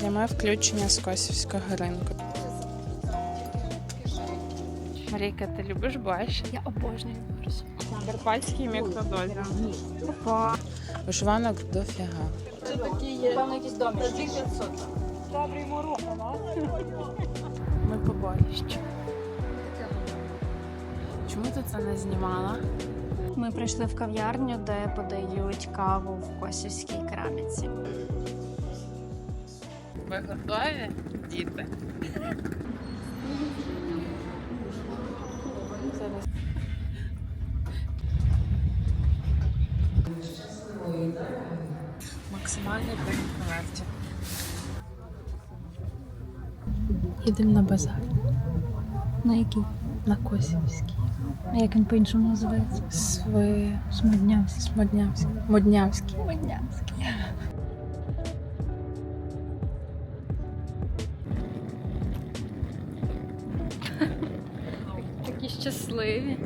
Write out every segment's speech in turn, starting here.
Пряме включення з Косівського ринку. Марійка, ти любиш борщ? Я обожнюю борщ. Карпатський мікродозі. Опа. Вишиванок дофіга. Певно, якісь домі. Ми по борщ. Чому ти це не знімала? Ми прийшли в кав'ярню, де подають каву в косівській кераміці. Ви готові, діти? Максимальний день. Їдемо на базар. На який? На Косівський. А як він по-іншому називається? Сви... Смоднявський. Смоднявський. Моднявський. Смоднявський. Щасливі.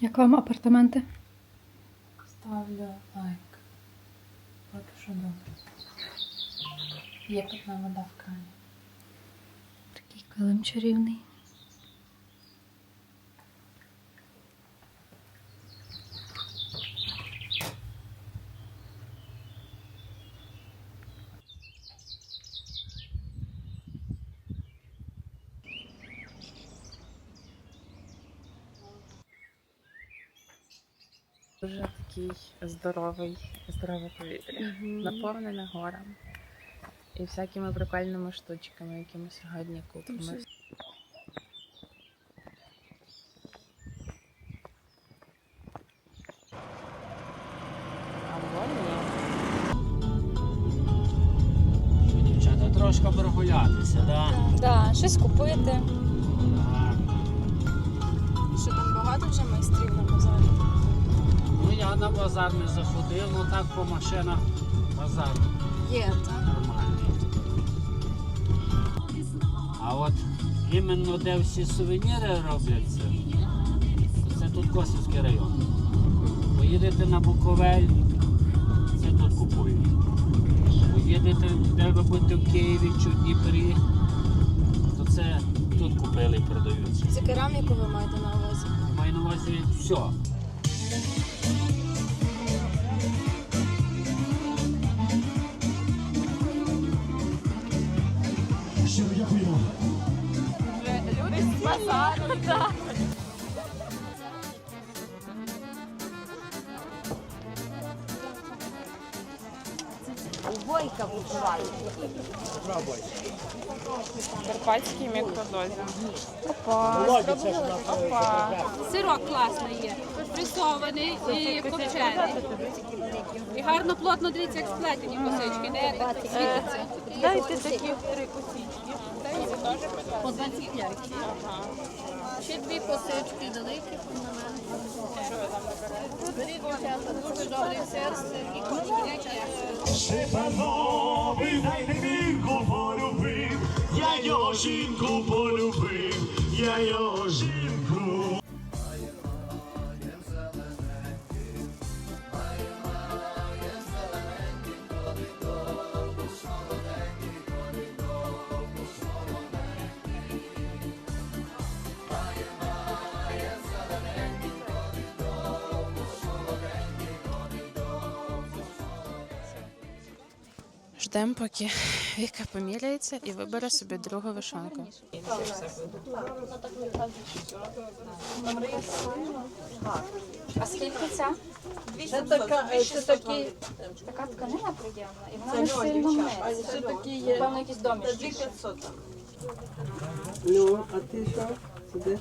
Як вам апартаменти? Ставлю лайк. Поки що добре. Є питна вода в крані. Такий килим чарівний. Дуже такий здоровий, здорове повітря. Наповнене горем. І всякими прикольними штучками, які ми сьогодні купимо. Дівчата, трошки прогулятися, да? Так, щось купити. Базар не заходив, ну так по машинах базар Є, так. нормальний. А от іменно де всі сувеніри робляться, то це тут Косівський район. Поїдете на Буковель, це тут купують. Поїдете, де ви будете в Києві чи в Дніпрі, то це тут купили і продаються. Це кераміку ви маєте на увазі? Маю на увазі все. Так. Бойка відчуваю. Карпатський мікродозі. Опа. Опа. Сирок класний є, пресований і копчений. І гарно плотно дивіться, як сплетені косички, не як світиться. Дайте такі три косички. По 25. Ще дві косички великі. Беріть, дівчата. Степанові дайте вірку полюбив, я його жінку полюбив, я його жінку. Ждемо, поки Віка поміряється і вибере собі другу вишанку. А скільки ця? Це така, це такі... така тканина приємна, і вона не сильно мнеться. Це такі є... Певно, якісь домішки. Ну, а ти що? Сидиш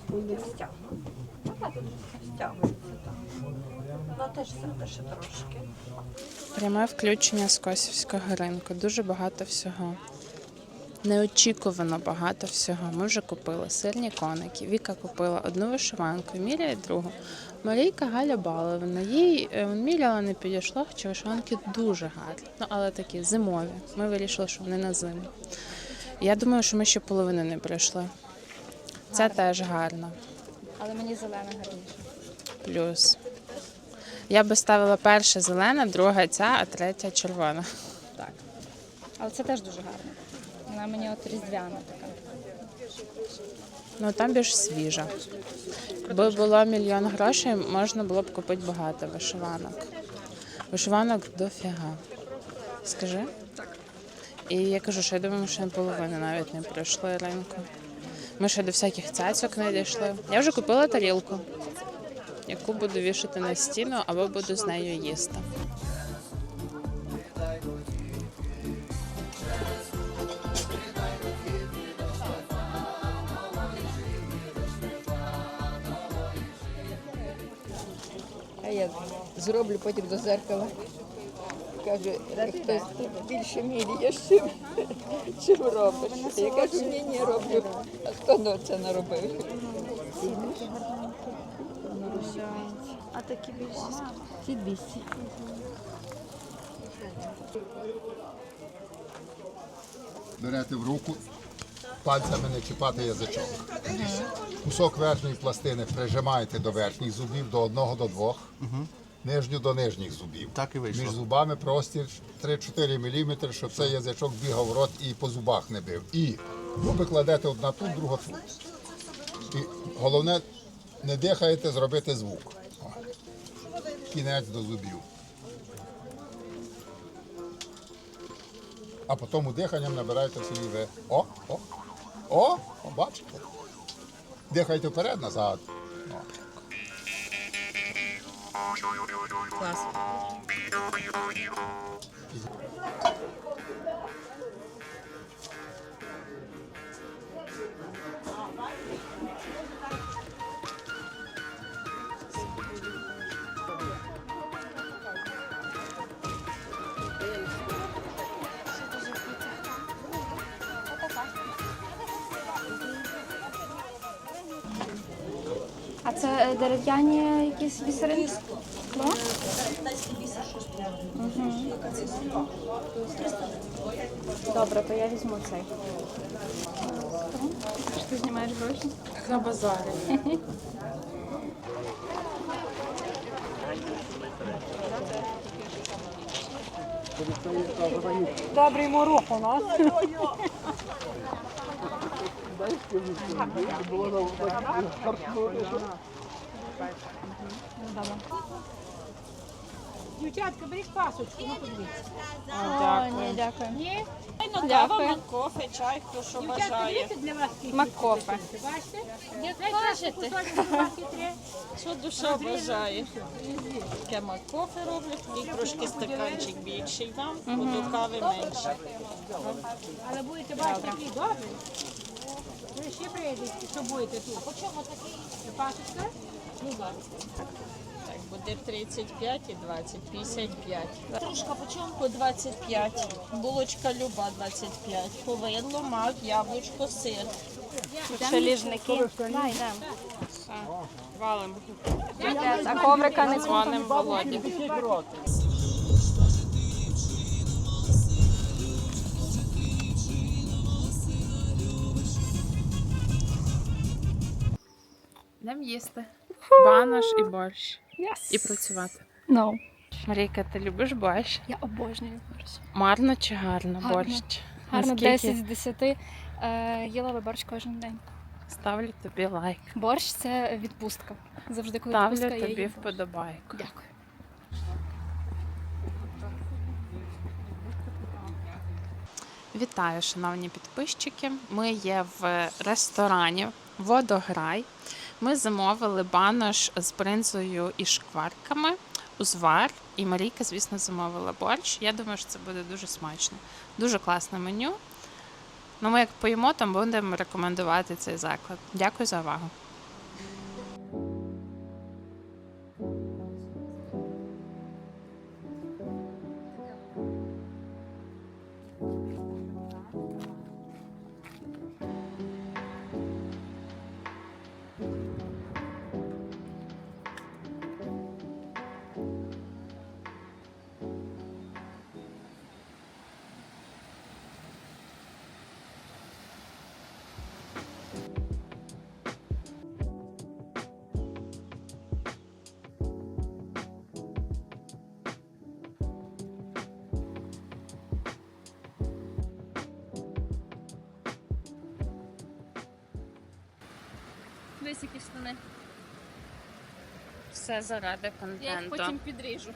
туди? Пряме включення з Косівського ринку. Дуже багато всього. Неочікувано багато всього. Ми вже купили сирні коники. Віка купила одну вишиванку, міряє другу. Марійка Галя Баловина. Їй е, міряла не підійшло, хоча вишиванки дуже гарні. Ну, але такі зимові. Ми вирішили, що вони на зиму. Я думаю, що ми ще половину не пройшли. Це теж гарно. Але мені зелена гарніше. Плюс. Я би ставила перша зелена, друга ця, а третя червона. Так. Але це теж дуже гарно. Вона мені от різдвяна така. Ну там більш свіжа. Якби було мільйон грошей, можна було б купити багато вишиванок. Вишиванок дофіга. Скажи? Так. І я кажу, що я думаю, що на половину навіть не пройшли ринку. Ми ще до всяких цяцьок не дійшли. Я вже купила тарілку, яку буду вішати на стіну або буду з нею їсти. А я зроблю потім до зеркала. Каже, хтось тут більше міряє, чим, робиш. Я кажу, ні, ні, роблю. А хто це наробив? А такі більші Ці 200. берете в руку, пальцями не чіпати язичок. Кусок верхньої пластини прижимаєте до верхніх зубів, до одного до двох, нижню до нижніх зубів. Так і вийшло. Між зубами простір 3-4 мм, щоб цей язичок бігав в рот і по зубах не бив. І губи кладете одна тут, друга тут. І головне, не дихаєте, зробити звук. Кінець до зубів. а потім диханням набираєте собі ви. О, о, о, о, бачите? Дихайте вперед, назад. О. А це е, дерев'яні якісь бісеринки? Скло? Мгм. Добре, то я візьму цей. Що ти знімаєш гроші? На базарі. Дівчатка, беріть пасочку, ну подивіться. О, ні, дякую. Ні? Дякую. кофе, чай, хто що Дівчатка, дивіться для вас скільки. Маккофе. Бачите? Як кажете. Що душа бажає. Таке кофе роблять, і трошки стаканчик більший вам, до кави менше. Але будете бачити, який добрий. Ви ще приїдете, що будете тут. По чому такий? Пасочка? Ну, добре. Так, буде 35 і 20, 55. Трошка по чому? По 25. Булочка люба 25. Повидло, мак, яблучко, сир. Ще ліжники. Дай, дай. Валим. А коврика не Дзвоним Володі. Йдемо їсти. Банош і борщ. І працювати. No. Марійка, ти любиш борщ? Я обожнюю борщ. Марно чи гарно, Гарно. борщ? Гарно Наскільки? 10 з 10. Е, їла би борщ кожен день. Ставлю тобі лайк. Борщ це відпустка. Завжди, коли Ставлю відпустка, я тобі їм. вподобайку. Дякую. Вітаю, шановні підписчики. Ми є в ресторані Водограй. Ми замовили банош з бринзою і шкварками, узвар. І Марійка, звісно, замовила борщ. Я думаю, що це буде дуже смачно. Дуже класне меню. Ну, ми як поїмо, там будемо рекомендувати цей заклад. Дякую за увагу. Високі штани. Все заради Я їх потім підріжу.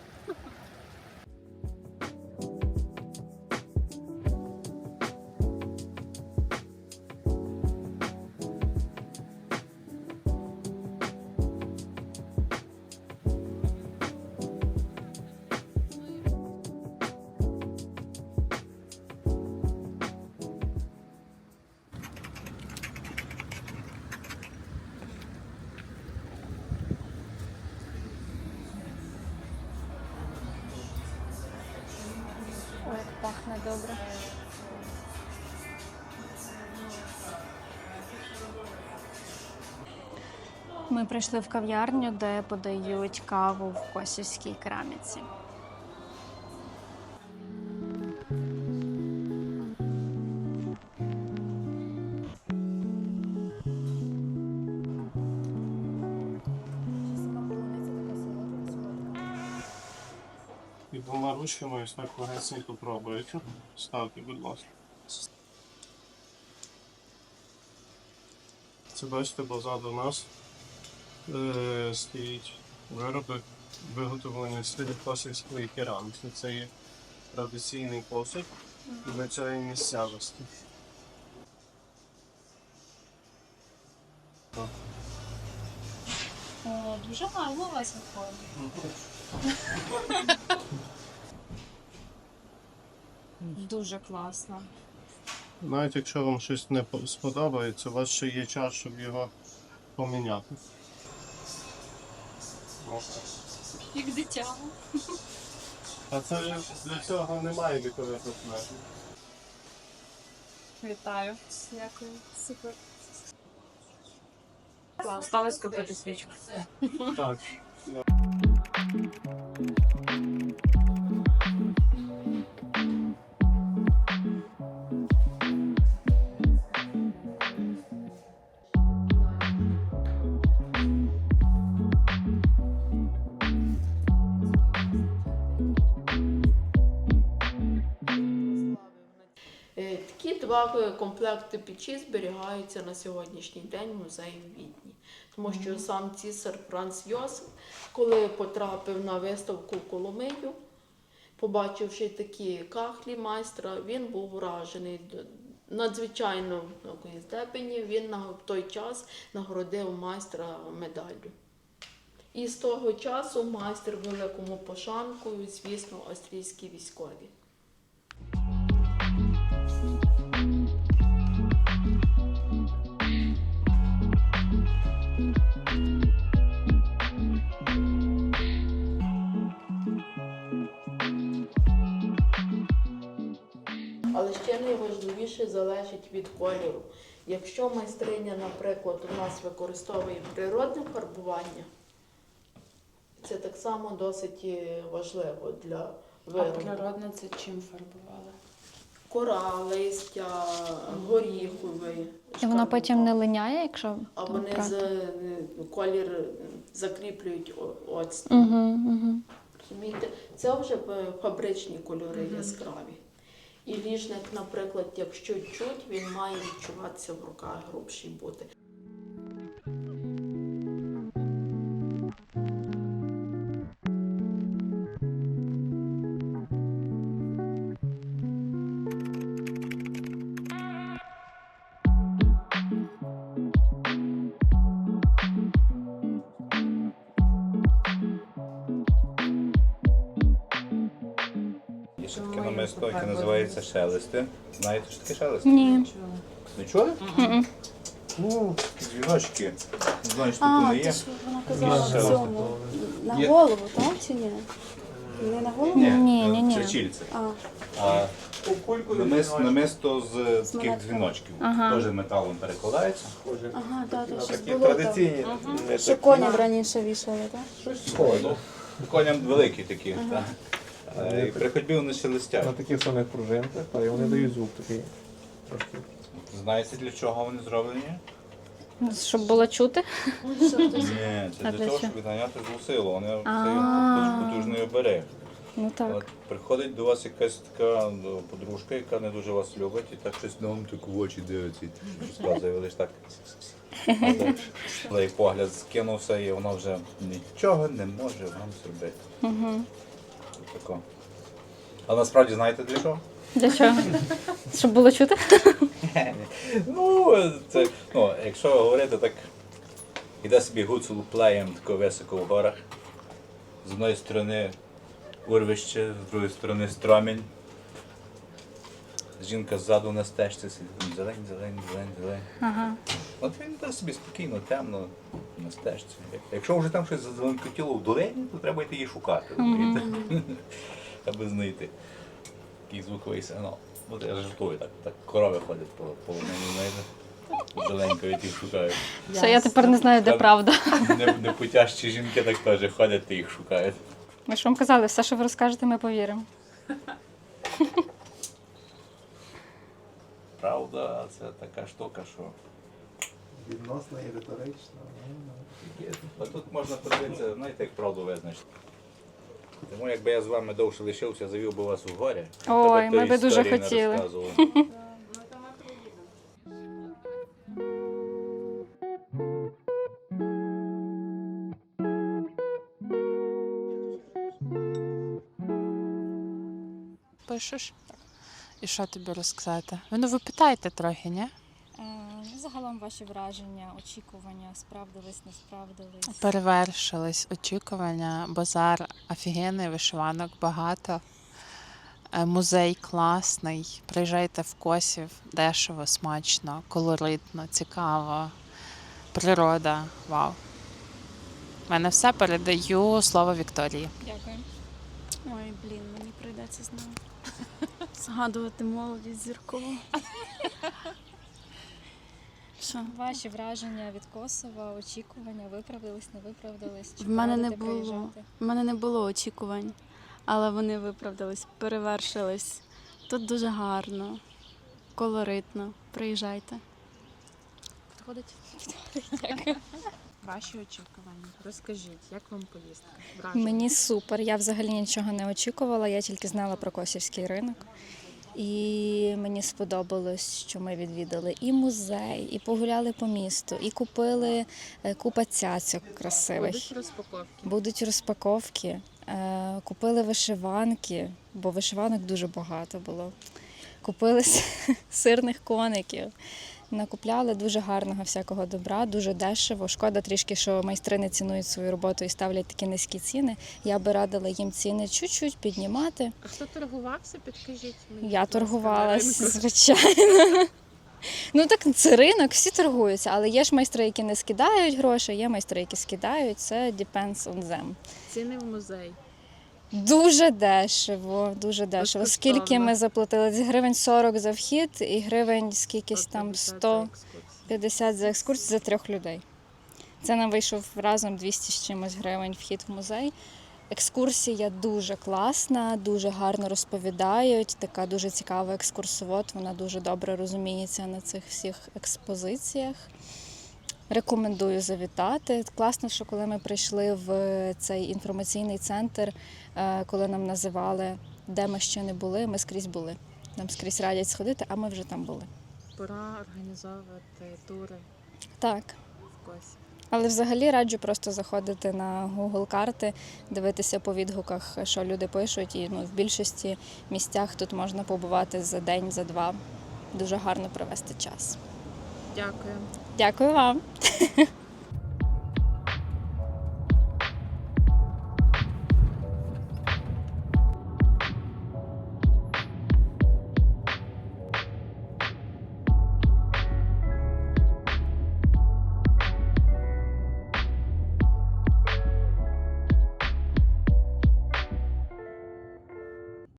Пахне добре. Ми прийшли в кав'ярню, де подають каву в косівській кераміці. Ось так легесенько пробуєте. Ставте, будь ласка. Це бачите, позаду нас е, стоїть вироби виготовлені стилі косівської кераміки. Це є традиційний посуд для цієї місцевості. О, дуже гарно у вас виходить. Дуже класно. Навіть якщо вам щось не сподобається, у вас ще є час, щоб його поміняти. Як дитя. А це для цього немає вікових обмежень. Вітаю. Дякую. Супер. Осталось купити свічку. Так. Комплекти печі зберігаються на сьогоднішній день в музеї в Відні. Тому що сам цісар Франц Йосиф, коли потрапив на виставку в Коломию, побачивши такі кахлі майстра, він був вражений надзвичайно високої степені. Він на в той час нагородив майстра медаллю. І з того часу майстер великому пошанкою, звісно, австрійські військові. Найважливіше залежить від кольору. Якщо майстриня, наприклад, у нас використовує природне фарбування, це так само досить важливо для А природне це чим фарбували? Кора, листя, горіховий. І воно потім не линяє, якщо А вони за е, колір е, закріплюють о- оцт. Угу, угу. Розумієте, це вже фабричні кольори яскраві. І ліжник, наприклад, якщо чуть, він має відчуватися в руках грубший бути. Ще таке яке називається шелести. Знаєте, що таке шелести? Ні. Не чули? Ну, дзвіночки. А, тут не ти є. ж вона казала в цьому. На Є. голову, так чи ні? Не на голову? Ні, ні, ні. ні. Черчильце. А, А намис, намисто з таких монетками. дзвіночків. Теж металом перекладається. ага, так, то щось Такі було. традиційні. так. Що коням раніше вішали, так? Щось схоже. Коням великі такі. так. Е, І при ходьбі вони шелестять. На таких самих пружинках, та й вони дають звук такий. Трошки. Знаєте, для чого вони зроблені? Щоб було чути? Ні, це для для того, чого? щоб відганяти злу силу. Вони це потужний оберег. Ну так. От приходить до вас якась така ну, подружка, яка не дуже вас любить, і так щось на вам так в очі дивиться, і розказує, ви лиш так. Але погляд скинувся, і вона вже нічого не може вам зробити. Угу. Тако. А насправді знаєте для чого? Для чого? Щоб було чути? Ну, це, ну, якщо говорити так, іде собі гуцул плеєм тако високо в горах. З одної сторони урвище, з другої сторони стромінь. Жінка ззаду на стежці сидить, зелень, зелень, зелень, зелень. Ага. От він йде собі спокійно, темно на стежці. Якщо вже там щось зеленкотіло в долині, то треба йти її шукати, розумієте? аби знайти. Такий звуковий сигнал. От я жартую, так, так корови ходять по, по мені, знаєте. Зеленько я їх шукають. Все, я тепер не знаю, де Там правда. Не, непутящі жінки так теж ходять і їх шукають. Ми ж вам казали, все, що ви розкажете, ми повіримо. Правда, це така штука, що. Відносно і риторично. А тут можна подивитися, знаєте, як правду визначити. Тому якби я з вами довше лишився, завів би вас у горі. Ой, ми би дуже хотіли. Пишеш? І що тобі розказати? Ви, Ну, ви питаєте трохи, ні? Ну, загалом ваші враження, очікування, справдились, не справдились. Перевершились очікування, базар офігенний, вишиванок багато. Е, Музей класний. Приїжджайте в Косів, дешево, смачно, колоритно, цікаво. Природа. Вау. У мене все передаю слово Вікторії. Дякую. Ой, блін, мені прийдеться знову згадувати молодість зіркову. Що? Ваші враження від Косова, очікування, виправдались, не виправдались? Чи В мене не було. приїжджати? В мене не було очікувань, але вони виправдались, перевершились. Тут дуже гарно, колоритно. Приїжджайте. Підходить? Ваші очікування. Розкажіть, як вам поїздка? Мені супер. Я взагалі нічого не очікувала. Я тільки знала про косівський ринок. І мені сподобалось, що ми відвідали і музей, і погуляли по місту, і купили е, купа цяцьок красивих. Будуть розпаковки. Будуть розпаковки. Е, Купили вишиванки, бо вишиванок дуже багато було. Купили сирних коників. Накупляли дуже гарного всякого добра, дуже дешево. Шкода трішки, що майстри не цінують свою роботу і ставлять такі низькі ціни. Я би радила їм ціни чуть-чуть піднімати. А хто торгувався, підкажіть мені. Я торгувалася, звичайно. Ну так це ринок, всі торгуються, але є ж майстри, які не скидають гроші, є майстри, які скидають. Це depends on them. Ціни в музей. Дуже дешево, дуже дешево. Скільки ми заплатили? Гривень 40 за вхід і гривень скількись там 150 за 100 екскурсію. 50 за екскурсію за трьох людей. Це нам вийшов разом 200 з чимось гривень вхід в музей. Екскурсія дуже класна, дуже гарно розповідають. Така дуже цікава екскурсовод. Вона дуже добре розуміється на цих всіх експозиціях. Рекомендую завітати. Класно, що коли ми прийшли в цей інформаційний центр, е, коли нам називали, де ми ще не були, ми скрізь були. Нам скрізь радять сходити, а ми вже там були. Пора організовувати тури Так. в Косі. Але взагалі раджу просто заходити на Google карти, дивитися по відгуках, що люди пишуть. І ну, в більшості місцях тут можна побувати за день, за два. Дуже гарно провести час. Дякую. Дякую вам.